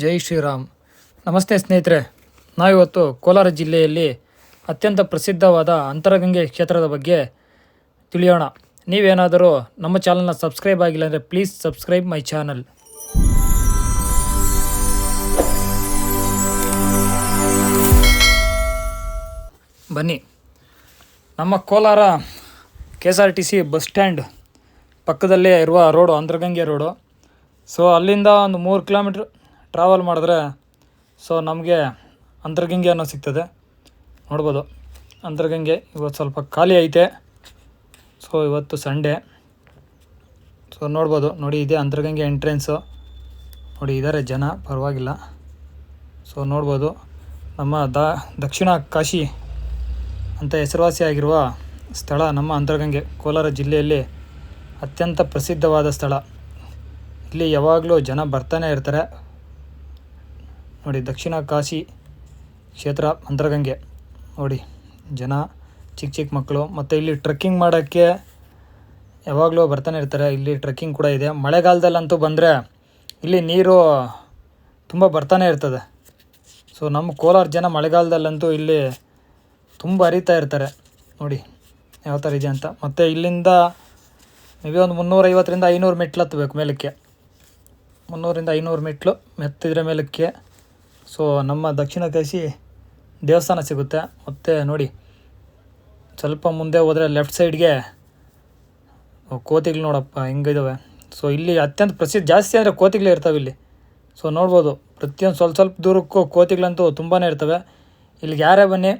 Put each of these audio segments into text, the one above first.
ಜೈ ಶ್ರೀರಾಮ್. ನಮಸ್ತೆ ಸ್ನೇಹಿತರೆ. ನಾವಿವತ್ತು ಕೋಲಾರ ಜಿಲ್ಲೆಯಲ್ಲಿ ಅತ್ಯಂತ ಪ್ರಸಿದ್ಧವಾದ ಅಂತರಗಂಗೆ ಕ್ಷೇತ್ರದ ಬಗ್ಗೆ ತಿಳಿಯೋಣ. ನೀವೇನಾದರೂ ನಮ್ಮ ಚಾನಲ್ನ ಸಬ್ಸ್ಕ್ರೈಬ್ ಆಗಿಲ್ಲ ಅಂದರೆ ಪ್ಲೀಸ್ ಸಬ್ಸ್ಕ್ರೈಬ್ ಮೈ ಚಾನಲ್. ಬನ್ನಿ. ನಮ್ಮ Kolar K S R T C bus stand ಪಕ್ಕದಲ್ಲೇ ಇರುವ ರೋಡು, ಅಂತರಗಂಗೆ ರೋಡು. ಸೊ, ಅಲ್ಲಿಂದ ಒಂದು ಮೂರು ಕಿಲೋಮೀಟ್ರ್ ಟ್ರಾವೆಲ್ ಮಾಡಿದ್ರೆ ಸೊ ನಮಗೆ ಅಂತರ್ಗಂಗೆ ಅನ್ನೋ ಸಿಗ್ತದೆ. ನೋಡ್ಬೋದು. ಅಂತರ್ಗಂಗೆ ಇವತ್ತು ಸ್ವಲ್ಪ ಖಾಲಿ ಐತೆ. ಸೊ ಇವತ್ತು ಸಂಡೇ ಸೊ ನೋಡ್ಬೋದು. ನೋಡಿ, ಇದೆ ಅಂತರ್ಗಂಗೆ ಎಂಟ್ರೆನ್ಸು ನೋಡಿ ಇದ್ದಾರೆ ಜನ. ಪರವಾಗಿಲ್ಲ. ಸೊ ನೋಡ್ಬೋದು. ನಮ್ಮ ದಕ್ಷಿಣ ಕಾಶಿ ಅಂತ ಹೆಸರುವಾಸಿಯಾಗಿರುವ ಸ್ಥಳ ನಮ್ಮ ಅಂತರ್ಗಂಗೆ. ಕೋಲಾರ ಜಿಲ್ಲೆಯಲ್ಲಿ ಅತ್ಯಂತ ಪ್ರಸಿದ್ಧವಾದ ಸ್ಥಳ. ಇಲ್ಲಿ ಯಾವಾಗಲೂ ಜನ ಬರ್ತಾನೆ ಇರ್ತಾರೆ. ನೋಡಿ, ದಕ್ಷಿಣ ಕಾಶಿ ಕ್ಷೇತ್ರ ಅಂತರಗಂಗೆ. ನೋಡಿ, ಜನ ಚಿಕ್ಕ ಚಿಕ್ಕ ಮಕ್ಕಳು ಮತ್ತು ಇಲ್ಲಿ ಟ್ರೆಕ್ಕಿಂಗ್ ಮಾಡೋಕ್ಕೆ ಯಾವಾಗಲೂ ಬರ್ತಾನೆ ಇರ್ತಾರೆ. ಇಲ್ಲಿ ಟ್ರೆಕ್ಕಿಂಗ್ ಕೂಡ ಇದೆ. ಮಳೆಗಾಲದಲ್ಲಂತೂ ಬಂದರೆ ಇಲ್ಲಿ ನೀರು ತುಂಬ ಬರ್ತಾನೆ ಇರ್ತದೆ. ಸೊ ನಮ್ಮ ಕೋಲಾರ ಜನ ಮಳೆಗಾಲದಲ್ಲಂತೂ ಇಲ್ಲಿ ತುಂಬ ಹರಿತಾ ಇರ್ತಾರೆ. ನೋಡಿ, ಯಾವ ಥರ ಇದೆ ಅಂತ. ಮತ್ತು ಇಲ್ಲಿಂದ ಮೇ ಬಿ ಒಂದು ಮುನ್ನೂರೈವತ್ತರಿಂದ ಐನೂರು ಮೆಟ್ಲು ಹತ್ತಬೇಕು ಮೇಲಕ್ಕೆ. ಮುನ್ನೂರಿಂದ ಐನೂರು ಮೆಟ್ಲು ಮೆತ್ತಿದ್ರೆ ಮೇಲಕ್ಕೆ ಸೊ ನಮ್ಮ ದಕ್ಷಿಣ ಕಾಶಿ ದೇವಸ್ಥಾನ ಸಿಗುತ್ತೆ. ಮತ್ತು ನೋಡಿ, ಸ್ವಲ್ಪ ಮುಂದೆ ಹೋದರೆ ಲೆಫ್ಟ್ ಸೈಡ್ಗೆ ಕೋತಿಗಳು ನೋಡಪ್ಪ, ಹೆಂಗಿದಾವೆ. ಸೊ ಇಲ್ಲಿ ಅತ್ಯಂತ ಪ್ರಸಿದ್ಧ, ಜಾಸ್ತಿ ಅಂದರೆ ಕೋತಿಗಳೇ ಇರ್ತವೆ ಇಲ್ಲಿ. ಸೊ ನೋಡ್ಬೋದು, ಪ್ರತಿಯೊಂದು ಸ್ವಲ್ಪ ಸ್ವಲ್ಪ ದೂರಕ್ಕೂ ಕೋತಿಗಳಂತೂ ತುಂಬಾ ಇರ್ತವೆ. ಇಲ್ಲಿಗೆ ಯಾರೇ ಬನ್ನಿ,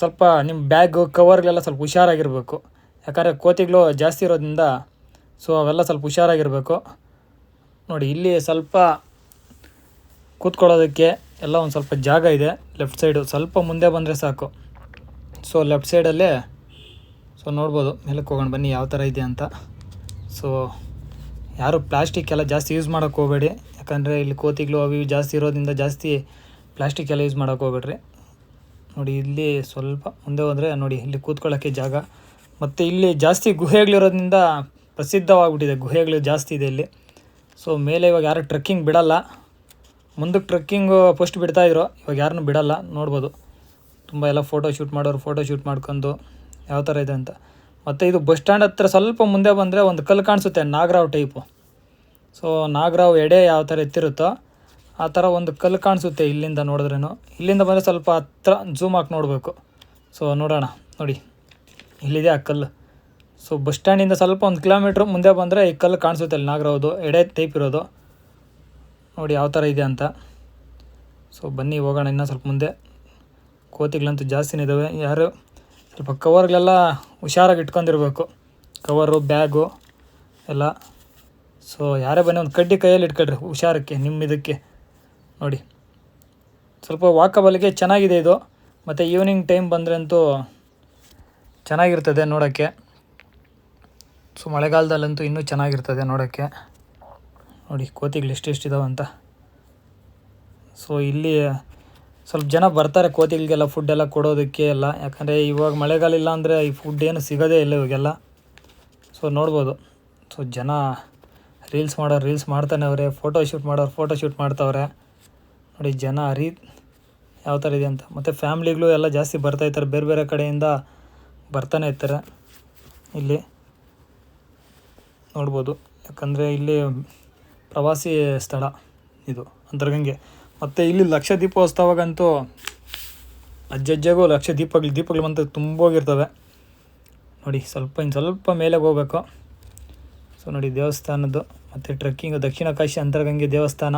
ಸ್ವಲ್ಪ ನಿಮ್ಮ ಬ್ಯಾಗು ಕವರ್ಗಳೆಲ್ಲ ಸ್ವಲ್ಪ ಹುಷಾರಾಗಿರಬೇಕು. ಯಾಕಂದರೆ ಕೋತಿಗಳು ಜಾಸ್ತಿ ಇರೋದ್ರಿಂದ, ಸೊ ಅವೆಲ್ಲ ಸ್ವಲ್ಪ ಹುಷಾರಾಗಿರಬೇಕು. ನೋಡಿ, ಇಲ್ಲಿ ಸ್ವಲ್ಪ ಕೂತ್ಕೊಳ್ಳೋದಕ್ಕೆ ಎಲ್ಲ ಒಂದು ಸ್ವಲ್ಪ ಜಾಗ ಇದೆ ಲೆಫ್ಟ್ ಸೈಡು ಸ್ವಲ್ಪ ಮುಂದೆ ಬಂದರೆ ಸಾಕು. ಸೊ ಲೆಫ್ಟ್ ಸೈಡಲ್ಲೇ ಸೊ ನೋಡ್ಬೋದು, ಮೇಲಕ್ಕೆ ಹೋಗೋಣ, ಬನ್ನಿ ಯಾವ ಥರ ಇದೆ ಅಂತ. ಸೊ ಯಾರು ಪ್ಲಾಸ್ಟಿಕ್ ಎಲ್ಲ ಜಾಸ್ತಿ ಯೂಸ್ ಮಾಡೋಕ್ಕೆ ಹೋಗಬೇಡಿ, ಯಾಕಂದರೆ ಇಲ್ಲಿ ಕೋತಿಗಳು ಅವು ಜಾಸ್ತಿ ಇರೋದ್ರಿಂದ ಜಾಸ್ತಿ ಪ್ಲಾಸ್ಟಿಕ್ ಎಲ್ಲ ಯೂಸ್ ಮಾಡೋಕ್ಕೆ ಹೋಗ್ಬೇಡ್ರಿ. ನೋಡಿ, ಇಲ್ಲಿ ಸ್ವಲ್ಪ ಮುಂದೆ ಹೋದರೆ, ನೋಡಿ, ಇಲ್ಲಿ ಕೂತ್ಕೊಳ್ಳೋಕ್ಕೆ ಜಾಗ. ಮತ್ತು ಇಲ್ಲಿ ಜಾಸ್ತಿ ಗುಹೆಗಳಿರೋದ್ರಿಂದ ಪ್ರಸಿದ್ಧವಾಗ್ಬಿಟ್ಟಿದೆ, ಗುಹೆಗಳು ಜಾಸ್ತಿ ಇದೆ ಇಲ್ಲಿ. ಸೊ ಮೇಲೆ ಇವಾಗ ಯಾರು ಟ್ರೆಕ್ಕಿಂಗ್ ಬಿಡಲ್ಲ. ಮುಂದಕ್ಕೆ ಟ್ರೆಕ್ಕಿಂಗು ಫಸ್ಟ್ ಬಿಡ್ತಾಯಿದ್ರು ಇವಾಗ ಯಾರನ್ನೂ ಬಿಡಲ್ಲ, ನೋಡ್ಬೋದು. ತುಂಬ ಎಲ್ಲ ಫೋಟೋ ಶೂಟ್ ಮಾಡೋರು ಫೋಟೋ ಶೂಟ್ ಮಾಡ್ಕೊಂಡು ಯಾವ ಥರ ಇದೆ ಅಂತ. ಮತ್ತು ಇದು ಬಸ್ ಸ್ಟ್ಯಾಂಡ್ ಹತ್ರ ಸ್ವಲ್ಪ ಮುಂದೆ ಬಂದರೆ ಒಂದು ಕಲ್ಲು ಕಾಣಿಸುತ್ತೆ, ನಾಗರಾವ್ ಟೈಪು ಸೊ ನಾಗರಾವ್ ಎಡೆ ಯಾವ ಥರ ಎತ್ತಿರುತ್ತೋ ಆ ಥರ ಒಂದು ಕಲ್ಲು ಕಾಣಿಸುತ್ತೆ ಇಲ್ಲಿಂದ ನೋಡಿದ್ರೇನು. ಇಲ್ಲಿಂದ ಬಂದರೆ ಸ್ವಲ್ಪ ಹತ್ರ ಝೂಮ್ ಹಾಕಿ ನೋಡಬೇಕು. ಸೊ ನೋಡೋಣ, ನೋಡಿ. ಇಲ್ಲಿದೆ ಆ ಕಲ್ಲು. ಸೊ ಬಸ್ ಸ್ಟ್ಯಾಂಡಿಂದ ಸ್ವಲ್ಪ ಒಂದು ಕಿಲೋಮೀಟ್ರ್ ಮುಂದೆ ಬಂದರೆ ಈ ಕಲ್ಲು ಕಾಣಿಸುತ್ತೆ ಅಲ್ಲಿ ನಾಗರಾವ್ದು ಎಡೆ ಟೈಪ್ ಇರೋದು. ನೋಡಿ ಯಾವ ಥರ ಇದೆ ಅಂತ. ಸೊ ಬನ್ನಿ, ಹೋಗೋಣ ಇನ್ನೂ ಸ್ವಲ್ಪ ಮುಂದೆ. ಕೋತಿಗಳಂತೂ ಜಾಸ್ತಿನೇ ಇದ್ದಾವೆ ಯಾರು? ಸ್ವಲ್ಪ ಕವರ್ಗಳೆಲ್ಲ ಹುಷಾರಾಗಿ ಇಟ್ಕೊಂಡಿರ್ಬೇಕು. ಕವರು, ಬ್ಯಾಗು ಎಲ್ಲ. ಸೊ ಯಾರೇ ಬನ್ನಿ ಒಂದು ಕಡ್ಡಿ ಕೈಯಲ್ಲಿ ಇಟ್ಕೊಳ್ರಿ ಹುಷಾರಕ್ಕೆ ನಿಮ್ಮ ಇದಕ್ಕೆ ನೋಡಿ. ಸ್ವಲ್ಪ ವಾಕಬಲ್ಗೆ ಚೆನ್ನಾಗಿದೆ ಇದು. ಮತ್ತು ಈವ್ನಿಂಗ್ ಟೈಮ್ ಬಂದರೆ ಅಂತೂ ಚೆನ್ನಾಗಿರ್ತದೆ ನೋಡೋಕ್ಕೆ. ಸೊ ಮಳೆಗಾಲದಲ್ಲಂತೂ ಇನ್ನೂ ಚೆನ್ನಾಗಿರ್ತದೆ ನೋಡೋಕ್ಕೆ. ನೋಡಿ, ಕೋತಿಗಳು ಎಷ್ಟೆಷ್ಟಿದಾವೆ ಅಂತ. ಸೊ ಇಲ್ಲಿ ಸ್ವಲ್ಪ ಜನ ಬರ್ತಾರೆ ಕೋತಿಗಳಿಗೆಲ್ಲ ಫುಡ್ ಎಲ್ಲ ಕೊಡೋದಕ್ಕೆ ಎಲ್ಲ. ಯಾಕಂದರೆ ಇವಾಗ ಮಳೆಗಾಲ ಇಲ್ಲ ಅಂದರೆ ಈ ಫುಡ್ ಏನು ಸಿಗೋದೇ ಇಲ್ಲ ಇವಾಗೆಲ್ಲ. ಸೊ ನೋಡ್ಬೋದು. ಸೊ ಜನ ರೀಲ್ಸ್ ಮಾಡೋರು ರೀಲ್ಸ್ ಮಾಡ್ತಾನೆ ಅವರೇ ಫೋಟೋ ಶೂಟ್ ಮಾಡೋರು ಫೋಟೋ ಶೂಟ್ ಮಾಡ್ತಾವ್ರೆ. ನೋಡಿ, ಜನ ರೀ ಯಾವ ಥರ ಇದೆ ಅಂತ. ಮತ್ತು ಫ್ಯಾಮ್ಲಿಗಳು ಎಲ್ಲ ಜಾಸ್ತಿ ಬರ್ತಾ ಇರ್ತಾರೆ, ಬೇರೆ ಬೇರೆ ಕಡೆಯಿಂದ ಬರ್ತಾನೆ ಇರ್ತಾರೆ ಇಲ್ಲಿ. ನೋಡ್ಬೋದು. ಯಾಕಂದರೆ ಇಲ್ಲಿ ಪ್ರವಾಸಿ ಸ್ಥಳ ಇದು, ಅಂತರ್ಗಂಗೆ. ಮತ್ತು ಇಲ್ಲಿ ಲಕ್ಷ ದೀಪೋತ್ಸವಗಂತೂ ಅಜ್ಜಜ್ಜಗೂ ಲಕ್ಷ ದೀಪಗಳು ದೀಪಗಳು ಮತ್ತು ತುಂಬ ಹೋಗಿರ್ತವೆ. ನೋಡಿ, ಸ್ವಲ್ಪ ಇನ್ನು ಸ್ವಲ್ಪ ಮೇಲೆ ಹೋಗ್ಬೇಕು. ಸೊ ನೋಡಿ, ದೇವಸ್ಥಾನದ್ದು, ಮತ್ತು ಟ್ರೆಕ್ಕಿಂಗ್ ದಕ್ಷಿಣ ಕಾಶಿ ಅಂತರ್ಗಂಗೆ ದೇವಸ್ಥಾನ.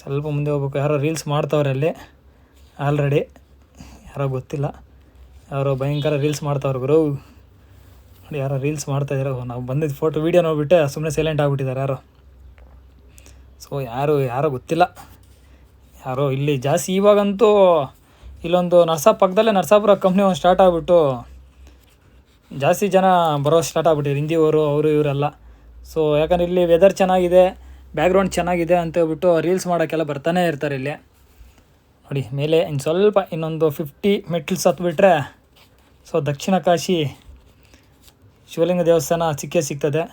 ಸ್ವಲ್ಪ ಮುಂದೆ ಹೋಗ್ಬೇಕು. ಯಾರೋ ರೀಲ್ಸ್ ಮಾಡ್ತಾವ್ರೆ ಅಲ್ಲಿ ಆಲ್ರೆಡಿ ಯಾರೋ ಗೊತ್ತಿಲ್ಲ. ಯಾರೋ ಭಯಂಕರ ರೀಲ್ಸ್ ಮಾಡ್ತಾವ್ರೆ ಗುರು. ನೋಡಿ, ಯಾರೋ ರೀಲ್ಸ್ ಮಾಡ್ತಾಯಿದ್ದಾರೆ ನಾವು ಬಂದಿದ್ದು ಫೋಟೋ ವೀಡಿಯೋ ನೋಡಿಬಿಟ್ಟೆ ಸುಮ್ಮನೆ ಸೈಲೆಂಟ್ ಆಗಿಬಿಟ್ಟಿದ್ದಾರೆ ಯಾರೋ. ಸೊ ಯಾರು, ಯಾರೋ ಗೊತ್ತಿಲ್ಲ. ಯಾರೋ, ಇಲ್ಲಿ ಜಾಸ್ತಿ ಇವಾಗಂತೂ ಇಲ್ಲೊಂದು ನರ್ಸಾ ಪಕ್ಕದಲ್ಲೇ ನರ್ಸಾಪುರ ಕಂಪ್ನಿ ಒಂದು ಸ್ಟಾರ್ಟ್ ಆಗಿಬಿಟ್ಟು ಜಾಸ್ತಿ ಜನ ಬರೋ ಸ್ಟಾರ್ಟ್ ಆಗ್ಬಿಟ್ಟಿದ್ರು ಹಿಂದಿಯವರು ಅವರು ಇವರೆಲ್ಲ. ಸೊ ಯಾಕಂದ್ರೆ ಇಲ್ಲಿ ವೆದರ್ ಚೆನ್ನಾಗಿದೆ ಬ್ಯಾಕ್ಗ್ರೌಂಡ್ ಚೆನ್ನಾಗಿದೆ ಅಂತ ಹೇಳ್ಬಿಟ್ಟು ರೀಲ್ಸ್ ಮಾಡೋಕ್ಕೆಲ್ಲ ಬರ್ತಾನೆ ಇರ್ತಾರೆ ಇಲ್ಲಿ. ನೋಡಿ, ಮೇಲೆ ಇನ್ನು ಸ್ವಲ್ಪ ಇನ್ನೊಂದು ಫಿಫ್ಟಿ ಮೆಟ್ಲ್ಸ್ ಹತ್ಬಿಟ್ರೆ ಸೊ ದಕ್ಷಿಣ ಕಾಶಿ ಶಿವಲಿಂಗ ದೇವಸ್ಥಾನ ಸಿಕ್ಕೇ ಸಿಗ್ತದೆ.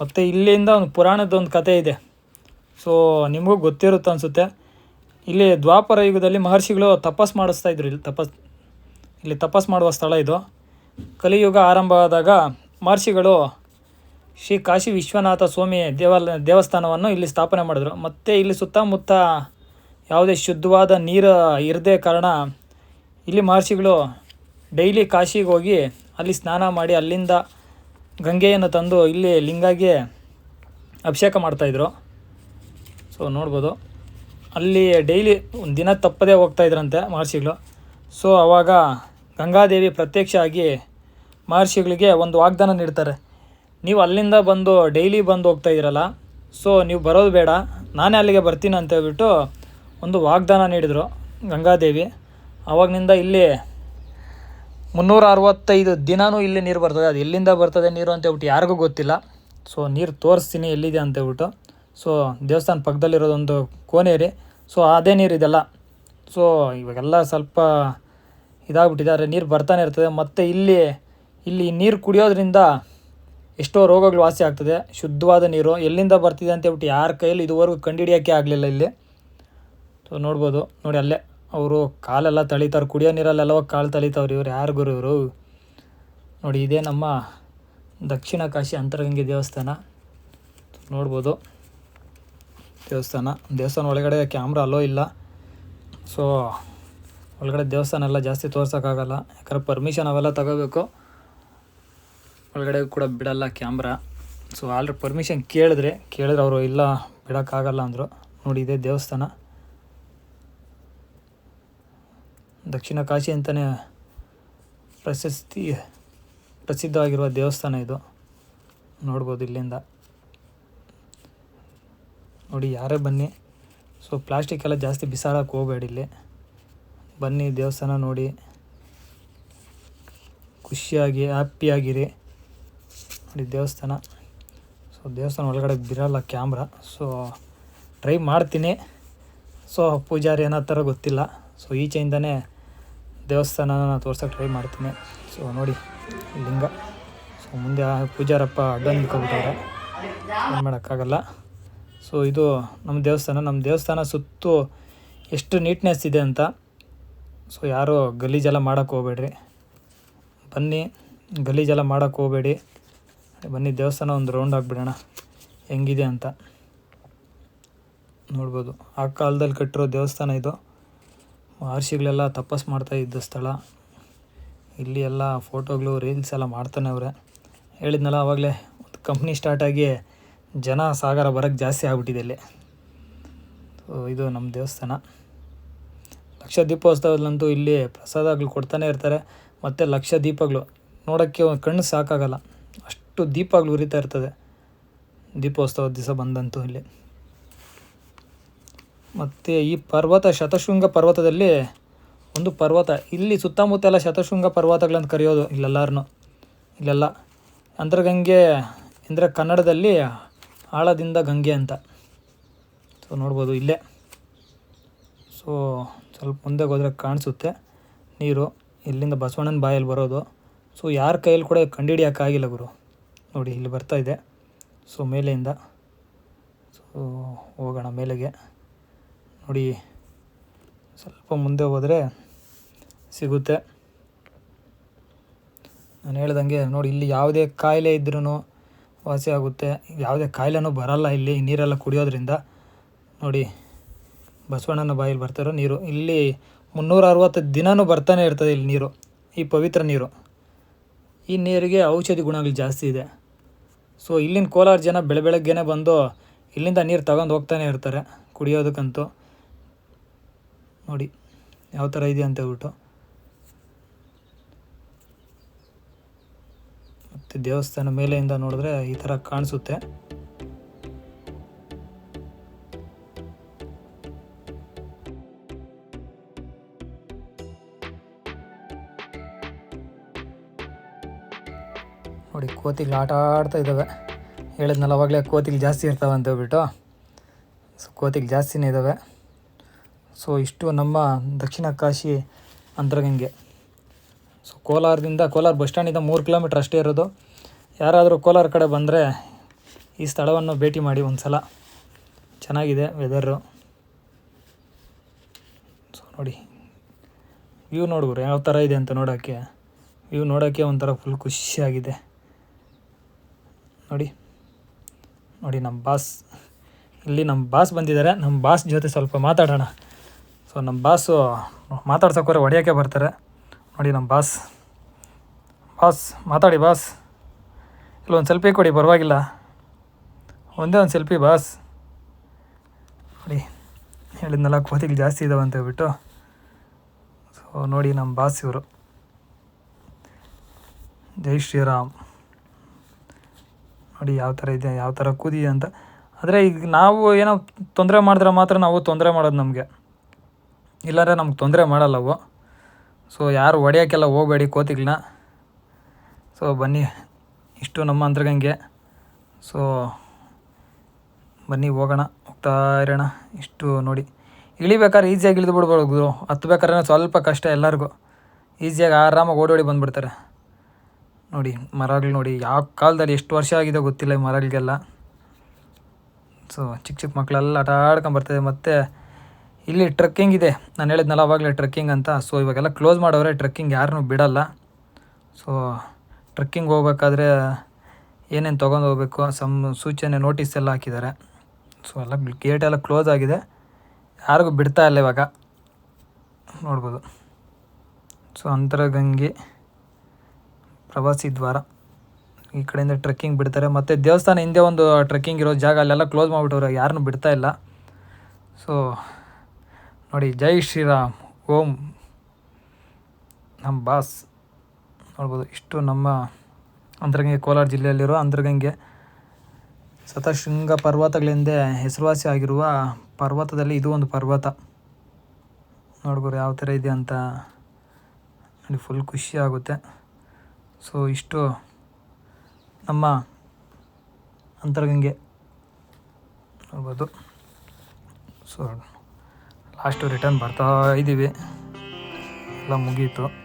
ಮತ್ತು ಇಲ್ಲಿಂದ ಒಂದು ಪುರಾಣದ ಒಂದು ಕಥೆ ಇದೆ. ಸೊ ನಿಮಗೂ ಗೊತ್ತಿರುತ್ತೆ ಅನಿಸುತ್ತೆ. ಇಲ್ಲಿ ದ್ವಾಪರ ಯುಗದಲ್ಲಿ ಮಹರ್ಷಿಗಳು ತಪಸ್ ಮಾಡಿಸ್ತಾ ಇದ್ರು. ಇಲ್ಲಿ ತಪಸ್ ಇಲ್ಲಿ ತಪಸ್ ಮಾಡುವ ಸ್ಥಳ ಇದು. ಕಲಿಯುಗ ಆರಂಭ ಆದಾಗ ಮಹರ್ಷಿಗಳು ಶ್ರೀ ಕಾಶಿ ವಿಶ್ವನಾಥ ಸ್ವಾಮಿ ದೇವಾಲ, ದೇವಸ್ಥಾನವನ್ನು ಇಲ್ಲಿ ಸ್ಥಾಪನೆ ಮಾಡಿದ್ರು. ಮತ್ತು ಇಲ್ಲಿ ಸುತ್ತಮುತ್ತ ಯಾವುದೇ ಶುದ್ಧವಾದ ನೀರು ಇರದೇ ಕಾರಣ ಇಲ್ಲಿ ಮಹರ್ಷಿಗಳು ಡೈಲಿ ಕಾಶಿಗೆ ಹೋಗಿ ಅಲ್ಲಿ ಸ್ನಾನ ಮಾಡಿ ಅಲ್ಲಿಂದ ಗಂಗೆಯನ್ನು ತಂದು ಇಲ್ಲಿ ಲಿಂಗಾಗೆ ಅಭಿಷೇಕ ಮಾಡ್ತಾಯಿದ್ರು ಸೊ ನೋಡ್ಬೋದು. ಅಲ್ಲಿ ಡೈಲಿ ಒಂದು ದಿನ ತಪ್ಪದೇ ಹೋಗ್ತಾ ಇದ್ರಂತೆ ಮಹರ್ಷಿಗಳು. ಸೊ ಆವಾಗ ಗಂಗಾದೇವಿ ಪ್ರತ್ಯಕ್ಷ ಆಗಿ ಮಹರ್ಷಿಗಳಿಗೆ ಒಂದು ವಾಗ್ದಾನ ನೀಡ್ತಾರೆ. ನೀವು ಅಲ್ಲಿಂದ ಬಂದು ಡೈಲಿ ಬಂದು ಹೋಗ್ತಾ ಇದ್ದೀರಲ್ಲ ಸೊ ನೀವು ಬರೋದು ಬೇಡ, ನಾನೇ ಅಲ್ಲಿಗೆ ಬರ್ತೀನಿ ಅಂತ ಹೇಳ್ಬಿಟ್ಟು ಒಂದು ವಾಗ್ದಾನ ನೀಡಿದರು ಗಂಗಾದೇವಿ. ಆವಾಗಿನಿಂದ ಇಲ್ಲಿ ಮುನ್ನೂರ ಅರವತ್ತೈದು ದಿನವೂ ಇಲ್ಲಿ ನೀರು ಬರ್ತದೆ. ಅದು ಎಲ್ಲಿಂದ ಬರ್ತದೆ ನೀರು ಅಂತ ಹೇಳ್ಬಿಟ್ಟು ಯಾರಿಗೂ ಗೊತ್ತಿಲ್ಲ. ಸೊ ನೀರು ತೋರಿಸ್ತೀನಿ ಎಲ್ಲಿದೆ ಅಂತ ಹೇಳ್ಬಿಟ್ಟು. ಸೊ ದೇವಸ್ಥಾನ ಪಕ್ಕದಲ್ಲಿರೋದೊಂದು ಕೋನೇರಿ ಸೊ ಅದೇ ನೀರು ಇದೆಲ್ಲ. ಸೊ ಇವಾಗೆಲ್ಲ ಸ್ವಲ್ಪ ಇದಾಗ್ಬಿಟ್ಟಿದ್ದಾರೆ. ನೀರು ಬರ್ತಾನೆ ಇರ್ತದೆ. ಮತ್ತು ಇಲ್ಲಿ ಇಲ್ಲಿ ನೀರು ಕುಡಿಯೋದ್ರಿಂದ ಎಷ್ಟೋ ರೋಗಗಳು ವಾಸಿ ಆಗ್ತದೆ. ಶುದ್ಧವಾದ ನೀರು ಎಲ್ಲಿಂದ ಬರ್ತಿದೆ ಅಂತ ಹೇಳ್ಬಿಟ್ಟು ಯಾರ ಕೈಯಲ್ಲಿ ಇದುವರೆಗೂ ಕಂಡುಹಿಡಿಯೋಕ್ಕೆ ಆಗಲಿಲ್ಲ ಇಲ್ಲಿ. ಸೊ ನೋಡ್ಬೋದು. ನೋಡಿ ಅಲ್ಲೇ. ಅವರು ಕಾಲೆಲ್ಲ ತಳಿತಾರೆ. ಕುಡಿಯೋ ನೀರಲ್ಲೆಲ್ಲ ಹೋಗಿ ಕಾಲು ತಳಿತಾವ್ರಿ ಇವರು. ಯಾರು ಗುರು ಇವರು? ನೋಡಿ, ಇದೇ ನಮ್ಮ ದಕ್ಷಿಣ ಕಾಶಿ ಅಂತರಗಂಗೆ ದೇವಸ್ಥಾನ. ನೋಡ್ಬೋದು. ದೇವಸ್ಥಾನ. ದೇವಸ್ಥಾನ ಒಳಗಡೆ ಕ್ಯಾಮ್ರಾ ಅಲ್ಲೋ ಇಲ್ಲ. ಸೊ ಒಳಗಡೆ ದೇವಸ್ಥಾನ ಎಲ್ಲ ಜಾಸ್ತಿ ತೋರ್ಸೋಕ್ಕಾಗಲ್ಲ. ಯಾಕಂದ್ರೆ ಪರ್ಮಿಷನ್ ಅವೆಲ್ಲ ತಗೋಬೇಕು. ಒಳಗಡೆ ಕೂಡ ಬಿಡಲ್ಲ ಕ್ಯಾಮ್ರಾ ಸೊ ಆಲ್ರೆಡಿ ಪರ್ಮಿಷನ್ ಕೇಳಿದ್ರೆ ಕೇಳಿದ್ರೆ ಅವರು ಇಲ್ಲ, ಬಿಡೋಕ್ಕಾಗಲ್ಲ ಅಂದರು. ನೋಡಿ, ಇದೇ ದೇವಸ್ಥಾನ. ದಕ್ಷಿಣ ಕಾಶಿ ಅಂತಲೇ ಪ್ರಶಸ್ತಿ, ಪ್ರಸಿದ್ಧವಾಗಿರುವ ದೇವಸ್ಥಾನ ಇದು. ನೋಡ್ಬೋದು ಇಲ್ಲಿಂದ. ನೋಡಿ, ಯಾರೇ ಬನ್ನಿ. ಸೊ ಪ್ಲಾಸ್ಟಿಕ್ ಎಲ್ಲ ಜಾಸ್ತಿ ಬಿಸಾಡೋಕ್ಕೆ ಹೋಗಬೇಡಿ ಇಲ್ಲಿ. ಬನ್ನಿ, ದೇವಸ್ಥಾನ ನೋಡಿ. ಖುಷಿಯಾಗಿ, ಹ್ಯಾಪಿಯಾಗಿರಿ. ನೋಡಿ, ದೇವಸ್ಥಾನ. ಸೊ ದೇವಸ್ಥಾನ ಒಳಗಡೆ ಬಿರಲ್ಲ ಕ್ಯಾಮ್ರಾ. ಸೊ ಟ್ರೈ ಮಾಡ್ತೀನಿ. ಸೊ ಪೂಜಾರಿ ಏನೋ ಥರ ಗೊತ್ತಿಲ್ಲ. ಸೊ ಈಚೆಯಿಂದನೇ ದೇವಸ್ಥಾನನ ತೋರ್ಸೋಕೆ ಟ್ರೈ ಮಾಡ್ತೀನಿ. ಸೊ ನೋಡಿ, ಲಿಂಗ. ಸೊ ಮುಂದೆ ಪೂಜಾರಪ್ಪ ಅಡ್ಡ ನಿಂತ್ಕೊಬಿಟ್ಟವ್ರೆ ಏನು ಮಾಡೋಕ್ಕಾಗಲ್ಲ. ಸೊ ಇದು ನಮ್ಮ ದೇವಸ್ಥಾನ. ನಮ್ಮ ದೇವಸ್ಥಾನ ಸುತ್ತು ಎಷ್ಟು ನೀಟ್ನೆಸ್ ಇದೆ ಅಂತ. ಸೊ ಯಾರೂ ಗಲೀಜೆಲ್ಲ ಮಾಡೋಕ್ಕೆ ಹೋಗ್ಬೇಡ್ರಿ. ಬನ್ನಿ ಗಲೀಜೆಲ್ಲ ಮಾಡೋಕ್ಕೆ ಹೋಗಬೇಡಿ. ಬನ್ನಿ, ದೇವಸ್ಥಾನ ಒಂದು ರೌಂಡ್ ಆಗಿಬಿಡೋಣ. ಹೆಂಗಿದೆ ಅಂತ. ನೋಡ್ಬೋದು. ಆ ಕಾಲದಲ್ಲಿ ಕಟ್ಟಿರೋ ದೇವಸ್ಥಾನ ಇದು. ಮಹರ್ಷಿಗಳೆಲ್ಲ ತಪಸ್ ಮಾಡ್ತಾ ಇದ್ದ ಸ್ಥಳ. ಇಲ್ಲಿ ಎಲ್ಲ ಫೋಟೋಗಳು ರೀಲ್ಸ್ ಎಲ್ಲ ಮಾಡ್ತಾನೆ ಅವ್ರೆ. ಹೇಳಿದ್ನಲ್ಲ ಆವಾಗಲೇ ಒಂದು ಕಂಪ್ನಿ ಸ್ಟಾರ್ಟ್ ಆಗಿ ಜನ ಸಾಗರ ಬರೋಕ್ಕೆ ಜಾಸ್ತಿ ಆಗ್ಬಿಟ್ಟಿದೆ ಇಲ್ಲಿ. ಇದು ನಮ್ಮ ದೇವಸ್ಥಾನ. ಲಕ್ಷ ದೀಪೋತ್ಸವದಲ್ಲಂತೂ ಇಲ್ಲಿ ಪ್ರಸಾದಗಳು ಕೊಡ್ತಾನೆ ಇರ್ತಾರೆ, ಮತ್ತು ಲಕ್ಷ ದೀಪಗಳು ನೋಡೋಕ್ಕೆ ಒಂದು ಕಣ್ಣು ಸಾಕಾಗಲ್ಲ. ಅಷ್ಟು ದೀಪಗಳು ಉರಿತಾ ಇರ್ತದೆ ದೀಪೋತ್ಸವದ ದಿವಸ ಬಂದಂತೂ ಇಲ್ಲಿ. ಮತ್ತು ಈ ಪರ್ವತ, ಶತಶೃಂಗ ಪರ್ವತದಲ್ಲಿ ಒಂದು ಪರ್ವತ. ಇಲ್ಲಿ ಸುತ್ತಮುತ್ತ ಎಲ್ಲ ಶತಶೃಂಗ ಪರ್ವತಗಳಂತ ಕರೆಯೋದು ಇಲ್ಲೆಲ್ಲರನ್ನು ಇಲ್ಲೆಲ್ಲ. ಅಂತರ್ಗಂಗೆ, ಅಂದರೆ ಕನ್ನಡದಲ್ಲಿ ಆಳದಿಂದ ಗಂಗೆ ಅಂತ. ಸೊ ನೋಡ್ಬೋದು ಇಲ್ಲೇ. ಸೊ ಸ್ವಲ್ಪ ಮುಂದೆ ಹೋದರೆ ಕಾಣಿಸುತ್ತೆ. ನೀರು, ಇಲ್ಲಿಂದ ಬಸವಣ್ಣನ ಬಾಯಲ್ಲಿ ಬರೋದು. ಸೊ ಯಾರ ಕೈಯಲ್ಲಿ ಕೂಡ ಕಂಡುಹಿಡಿಯೋಕ್ಕಾಗಿಲ್ಲ ಗುರು. ನೋಡಿ, ಇಲ್ಲಿ ಬರ್ತಾ ಇದೆ. ಸೊ ಮೇಲೆಯಿಂದ. ಸೊ ಹೋಗೋಣ ಮೇಲೆಗೆ. ನೋಡಿ, ಸ್ವಲ್ಪ ಮುಂದೆ ಹೋದರೆ ಸಿಗುತ್ತೆ. ನಾನು ಹೇಳ್ದಂಗೆ, ನೋಡಿ, ಇಲ್ಲಿ ಯಾವುದೇ ಕಾಯಿಲೆ ಇದ್ರೂ ವಾಸಿ ಆಗುತ್ತೆ. ಯಾವುದೇ ಕಾಯಿಲೆನೂ ಬರಲ್ಲ ಇಲ್ಲಿ. ನೀರೆಲ್ಲ ಕುಡಿಯೋದ್ರಿಂದ. ನೋಡಿ, ಬಸವಣ್ಣನ ಬಾಯಲ್ಲಿ ಬರ್ತಾರೋ ನೀರು. ಇಲ್ಲಿ ಮುನ್ನೂರ ಅರವತ್ತು ದಿನವೂ ಬರ್ತಾನೆ ಇರ್ತದೆ ಇಲ್ಲಿ ನೀರು. ಈ ಪವಿತ್ರ ನೀರು. ಈ ನೀರಿಗೆ ಔಷಧಿ ಗುಣಗಳು ಜಾಸ್ತಿ ಇದೆ. ಸೊ ಇಲ್ಲಿನ ಕೋಲಾರ ಜನ ಬೆಳೆ ಬೆಳಗ್ಗೆನೇ ಬಂದು ಇಲ್ಲಿಂದ ನೀರು ತಗೊಂಡು ಹೋಗ್ತಾನೆ ಇರ್ತಾರೆ ಕುಡಿಯೋದಕ್ಕಂತೂ. ನೋಡಿ, ಯಾವ ಥರ ಇದೆ ಅಂತ ಹೇಳ್ಬಿಟ್ಟು. ಮತ್ತು ದೇವಸ್ಥಾನ ಮೇಲೆಯಿಂದ ನೋಡಿದ್ರೆ ಈ ಥರ ಕಾಣಿಸುತ್ತೆ. ನೋಡಿ, ಕೋತಿಗಳು ಆಟ ಆಡ್ತಾ ಇದ್ದಾವೆ. ಹೇಳಿದ್ನಲ್ಲ, ಅವಾಗಲೇ ಕೋತಿಗಳು ಜಾಸ್ತಿ ಇರ್ತಾವೆ ಅಂತ ಹೇಳ್ಬಿಟ್ಟು. ಸೊ ಕೋತಿಗಳು ಜಾಸ್ತಿನೇ ಇದ್ದಾವೆ. ಸೊ ಇಷ್ಟು ನಮ್ಮ ದಕ್ಷಿಣ ಕಾಶಿ ಅಂತರಗಂಗೆ. ಸೊ ಕೋಲಾರದಿಂದ, ಕೋಲಾರ ಬಸ್ ಸ್ಟ್ಯಾಂಡಿಂದ ಮೂರು ಕಿಲೋಮೀಟ್ರ್ ಅಷ್ಟೇ ಇರೋದು. ಯಾರಾದರೂ ಕೋಲಾರ ಕಡೆ ಬಂದರೆ ಈ ಸ್ಥಳವನ್ನು ಭೇಟಿ ಮಾಡಿ ಒಂದು ಸಲ ಚೆನ್ನಾಗಿದೆ ವೆದರು ಸೊ ನೋಡಿ ವ್ಯೂ ನೋಡಿದ್ರು ಯಾವ ಥರ ಇದೆ ಅಂತ ನೋಡೋಕ್ಕೆ. ವ್ಯೂ ನೋಡೋಕ್ಕೆ ಒಂಥರ ಫುಲ್ ಖುಷಿಯಾಗಿದೆ. ನೋಡಿ ನೋಡಿ ನಮ್ಮ ಬಾಸ್ ಇಲ್ಲಿ ನಮ್ಮ ಬಾಸ್ ಬಂದಿದ್ದಾರೆ. ನಮ್ಮ ಬಾಸ್ ಜೊತೆ ಸ್ವಲ್ಪ ಮಾತಾಡೋಣ. ಸೊ ನಮ್ಮ ಬಾಸು ಮಾತಾಡ್ಸೋಕೋರೆ ಹೊಡೆಯೋಕ್ಕೆ ಬರ್ತಾರೆ. ನೋಡಿ ನಮ್ಮ ಬಾಸ್. ಬಾಸ್, ಮಾತಾಡಿ ಬಾಸ್. ಇಲ್ಲ ಒಂದು ಸೆಲ್ಫಿ ಕೊಡಿ, ಪರವಾಗಿಲ್ಲ. ಒಂದೇ ಒಂದು ಸೆಲ್ಫಿ ಬಾಸ್. ನೋಡಿ, ಹೇಳಿದ್ನಲ್ಲ, ಕೋತಿಗಳು ಜಾಸ್ತಿ ಇದಾವೆ ಅಂತ ಹೇಳ್ಬಿಟ್ಟು. ಸೊ ನೋಡಿ ನಮ್ಮ ಬಾಸ್ ಇವರು. ಜೈ ಶ್ರೀರಾಮ್. ನೋಡಿ ಯಾವ ಥರ ಇದೆ, ಯಾವ ಥರ ಕೂದಿದೆ ಅಂತ. ಆದರೆ ಈಗ ನಾವು ಏನೋ ತೊಂದರೆ ಮಾಡಿದ್ರೆ ಮಾತ್ರ ನಾವು ತೊಂದರೆ ಮಾಡೋದು ನಮಗೆ. ಇಲ್ಲಾಂದರೆ ನಮ್ಗೆ ತೊಂದರೆ ಮಾಡಲ್ಲ ಅವು. ಸೊ ಯಾರು ಹೊಡೆಯೋಕ್ಕೆಲ್ಲ ಹೋಗಬೇಡಿ ಕೋತಿಗಳನ್ನ ಸೊ ಬನ್ನಿ. ಇಷ್ಟು ನಮ್ಮ ಅಂತರ್ಗಂಗೆ. ಸೊ ಬನ್ನಿ ಹೋಗೋಣ, ಹೋಗ್ತಾ ಇರೋಣ. ಇಷ್ಟು ನೋಡಿ. ಇಳಿಬೇಕಾದ್ರೆ ಈಸಿಯಾಗಿ ಇಳಿದು ಬಿಡ್ಬೋದು ಹತ್ಬೇಕಾದ್ರೆ ಸ್ವಲ್ಪ ಕಷ್ಟ ಎಲ್ಲರಿಗೂ. ಈಸಿಯಾಗಿ ಆರಾಮಾಗಿ ಓಡೋಡಿ ಬಂದುಬಿಡ್ತಾರೆ. ನೋಡಿ, ಮರಗಳು ನೋಡಿ, ಯಾವ ಕಾಲದಲ್ಲಿ ಎಷ್ಟು ವರ್ಷ ಆಗಿದೆ ಗೊತ್ತಿಲ್ಲ ಈ ಮರಗಳಿಗೆಲ್ಲ. ಸೊ ಚಿಕ್ಕ ಚಿಕ್ಕ ಮಕ್ಕಳೆಲ್ಲ ಆಟ ಆಡ್ಕೊಂಬರ್ತದೆ ಮತ್ತು ಇಲ್ಲಿ ಟ್ರೆಕ್ಕಿಂಗ್ ಇದೆ. ನಾನು ಹೇಳಿದ್ನಲ್ಲ ಅವಾಗಲೇ ಟ್ರೆಕ್ಕಿಂಗ್ ಅಂತ. ಸೊ ಇವಾಗೆಲ್ಲ ಕ್ಲೋಸ್ ಮಾಡವ್ರೆ, ಟ್ರೆಕ್ಕಿಂಗ್ ಯಾರನ್ನೂ ಬಿಡಲ್ಲ. ಸೊ ಟ್ರೆಕ್ಕಿಂಗ್ ಹೋಗ್ಬೇಕಾದ್ರೆ ಏನೇನು ತೊಗೊಂಡು ಹೋಗ್ಬೇಕು ಸಮ್ ಸೂಚನೆ ನೋಟಿಸ್ ಎಲ್ಲ ಹಾಕಿದ್ದಾರೆ. ಸೊ ಎಲ್ಲ ಗೇಟ್ ಎಲ್ಲ ಕ್ಲೋಸ್ ಆಗಿದೆ. ಯಾರಿಗೂ ಬಿಡ್ತಾ ಇಲ್ಲ ಇವಾಗ. ನೋಡ್ಬೋದು. ಸೊ ಅಂತರಗಂಗೆ ಪ್ರವಾಸಿ ದ್ವಾರ. ಈ ಕಡೆಯಿಂದ ಟ್ರೆಕ್ಕಿಂಗ್ ಬಿಡ್ತಾರೆ. ಮತ್ತು ದೇವಸ್ಥಾನ ಹಿಂದೆ ಒಂದು ಟ್ರೆಕ್ಕಿಂಗ್ ಇರೋ ಜಾಗ ಅಲ್ಲೆಲ್ಲ ಕ್ಲೋಸ್ ಮಾಡಿಬಿಟ್ಟವ್ರೆ ಯಾರನ್ನೂ ಬಿಡ್ತಾ ಇಲ್ಲ. ಸೊ ನೋಡಿ, ಜೈ ಶ್ರೀರಾಮ್, ಓಂ ನಮ್ಮ ಬಾಸ್. ನೋಡ್ಬೋದು, ಇಷ್ಟು ನಮ್ಮ ಅಂತರಗಂಗೆ ಕೋಲಾರ ಜಿಲ್ಲೆಯಲ್ಲಿರೋ ಅಂತರಗಂಗೆ ಸತಶೃಂಗ ಪರ್ವತಗಳೆಂದೇ ಹೆಸರುವಾಸಿ ಆಗಿರುವ ಪರ್ವತದಲ್ಲಿ ಇದು ಒಂದು ಪರ್ವತ. ನೋಡ್ಬೋದು, ಯಾವ ಥರ ಇದೆ ಅಂತ ನೋಡಿ ಫುಲ್ ಖುಷಿ ಆಗುತ್ತೆ. ಸೊ ಇಷ್ಟು ನಮ್ಮ ಅಂತರಗಂಗೆ. ನೋಡ್ಬೋದು. ಸೊ ಲಾಸ್ಟು ರಿಟರ್ನ್ ಬರ್ತಾ ಇದ್ದೀವಿ. ಎಲ್ಲ ಮುಗೀತು.